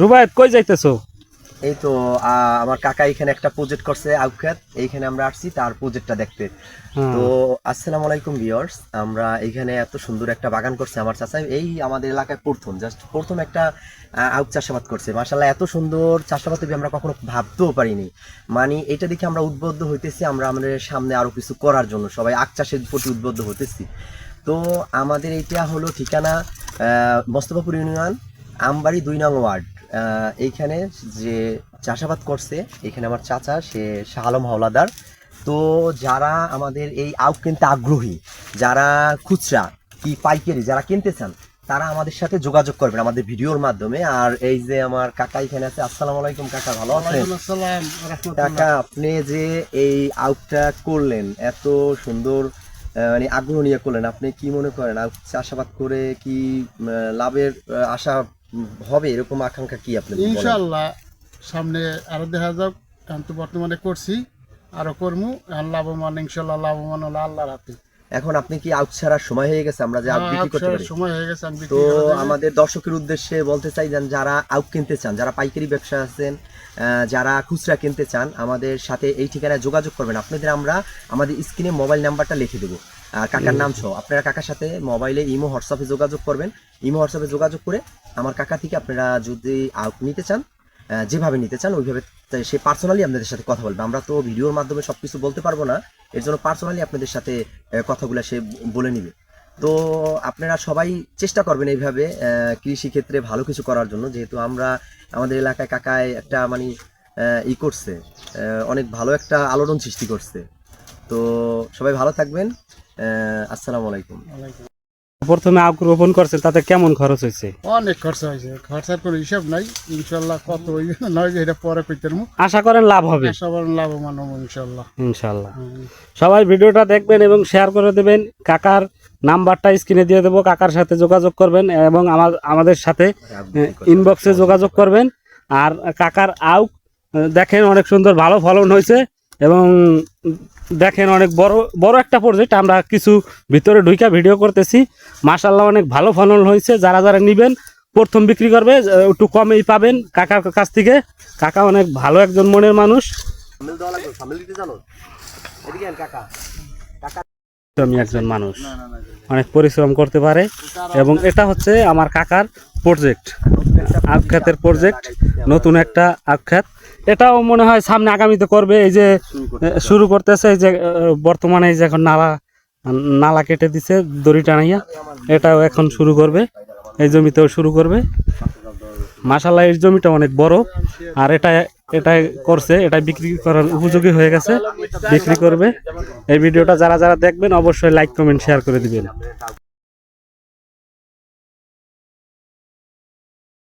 রুবায়ত কই যাইতেছো? এই তো আহ, আমার কাকা এখানে একটা প্রজেক্ট করছে আউখাত এইখানে আমরা আসছি তার প্রজেক্টটা দেখতে। হ্যাঁ। তো আসসালামু আলাইকুম ভিউয়ার্স আমরা এখানে এত সুন্দর একটা বাগান করছে আমার চাচা এই আমাদের এলাকায় প্রথম জাস্ট প্রথম একটা আউক চাষাবাদ করছে। মাশাল্লাহ এত সুন্দর চাষাবাদ আমরা কখনো ভাবতেও পারিনি। মানে এটা দেখে আমরা উদ্বুদ্ধ হইতেছি আমরা আমাদের সামনে আরও কিছু করার জন্য। সবাই আখ চাষের প্রতি উদ্বুদ্ধ হতেছি তো আমাদের এইটা হলো ঠিকানা আহ, মোস্তফাপুর ইউনিয়ন আমবাড়ি দুই নং ওয়ার্ড। এইখানে যে চাষাবাদ করছে এখানে আমার চাচা সে শাহ আলম হাওলাদার। তো যারা আমাদের এই আউক কিনতে আগ্রহী যারা খুচরা কি পাইকারি যারা কিনতে চান তারা আমাদের সাথে যোগাযোগ করবেন আমাদের ভিডিওর মাধ্যমে। আর এই যে আমার কাকা এখানে আছে আসসালামু আলাইকুম কাকা ভালো আছেন? কাকা আপনি যে এই আউটটা করলেন এত সুন্দর মানে আগ্রহ নিয়ে করলেন আপনি কি মনে করেন আউট চাষাবাদ করে কি লাভের আশা হবে এরকম আকাঙ্ক্ষা কি আপনি? ইনশাল্লাহ সামনে আরও দেখা যাক এখন তো বর্তমানে করছি আরও করমু লাভবান ইনশাল্লাহ লাভবান হলো আল্লাহর হাতে। এখন আপনি কি আউট ছাড়ার সময় হয়ে গেছে? আমরা যে আউট হ্যাঁ, বিক্রি করতে পারি। সময় হয়ে গেছে আমি তো আমাদের দর্শকের উদ্দেশ্যে বলতে চাই যেন যারা আউট কিনতে চান যারা পাইকারি ব্যবসা আছেন যারা খুচরা কিনতে চান আমাদের সাথে এই ঠিকানায় যোগাযোগ করবেন। আপনাদের আমরা আমাদের স্ক্রিনে মোবাইল নাম্বারটা লিখে দেবো। কাকার নাম সহ। আপনারা কাকার সাথে মোবাইলে ইমো হোয়াটসঅ্যাপে যোগাযোগ করবেন। ইমো হোয়াটসঅ্যাপে যোগাযোগ করে আমার কাকা থেকে আপনারা যদি আউট নিতে চান যেভাবে নিতে চান, ওইভাবে সে পার্সোনালি আপনাদের সাথে কথা বলবে। আমরা তো ভিডিওর মাধ্যমে সবকিছু বলতে পারব না, এর জন্য পার্সোনালি আপনাদের সাথে কথাগুলো সে বলে নিবে। তো আপনারা সবাই চেষ্টা করবেন এইভাবে কৃষি ক্ষেত্রে ভালো কিছু করার জন্য। যেহেতু আমরা আমাদের এলাকায় কাকায় একটা মানে ই করছে অনেক ভালো একটা আলোড়ন সৃষ্টি করছে। তো সবাই ভালো থাকবেন। আসসালামু আলাইকুম। প্রথমে আখ রোপণ করছেন তাতে কেমন খরচ হয়েছে? অনেক খরচা হয়েছে খরচার কোনো হিসাব নাই ইনশাল্লাহ কত হইবে নয় যে এটা পরে কইতে আশা করেন লাভ হবে। সবার লাভবান হব ইনশাল্লাহ। ইনশাল্লাহ। সবাই ভিডিওটা দেখবেন এবং শেয়ার করে দেবেন। কাকার নাম্বারটা স্ক্রিনে দিয়ে দেবো কাকার সাথে যোগাযোগ করবেন এবং আমার আমাদের সাথে ইনবক্সে যোগাযোগ করবেন। আর কাকার আউক দেখেন অনেক সুন্দর ভালো ফলন হয়েছে এবং দেখেন অনেক বড় বড় একটা প্রজেক্ট আমরা কিছু ভিতরে ঢুইকা ভিডিও করতেছি। মাশাল্লাহ অনেক ভালো ফলন হয়েছে, যারা যারা নেবেন, প্রথম বিক্রি করবে, একটু কমেই পাবেন কাকার কাছ থেকে। কাকা অনেক ভালো একজন মনের মানুষ। আমি একজন মানুষ, অনেক পরিশ্রম করতে পারে, এবং এটা হচ্ছে আমার কাকার প্রজেক্ট আখ্যাতের প্রজেক্ট নতুন একটা আখ্যাত এটাও মনে হয় সামনে আগামীতে করবে এই যে শুরু করতেছে এই যে বর্তমানে এই যে এখন নালা নালা কেটে দিছে দড়ি টানাইয়া এটাও এখন শুরু করবে এই জমিতেও শুরু করবে। মাসাল্লাহ এই জমিটা অনেক বড় আর এটা এটা করছে এটা বিক্রি করার উপযোগী হয়ে গেছে বিক্রি করবে। এই ভিডিওটা যারা যারা দেখবেন অবশ্যই লাইক কমেন্ট শেয়ার করে দিবেন।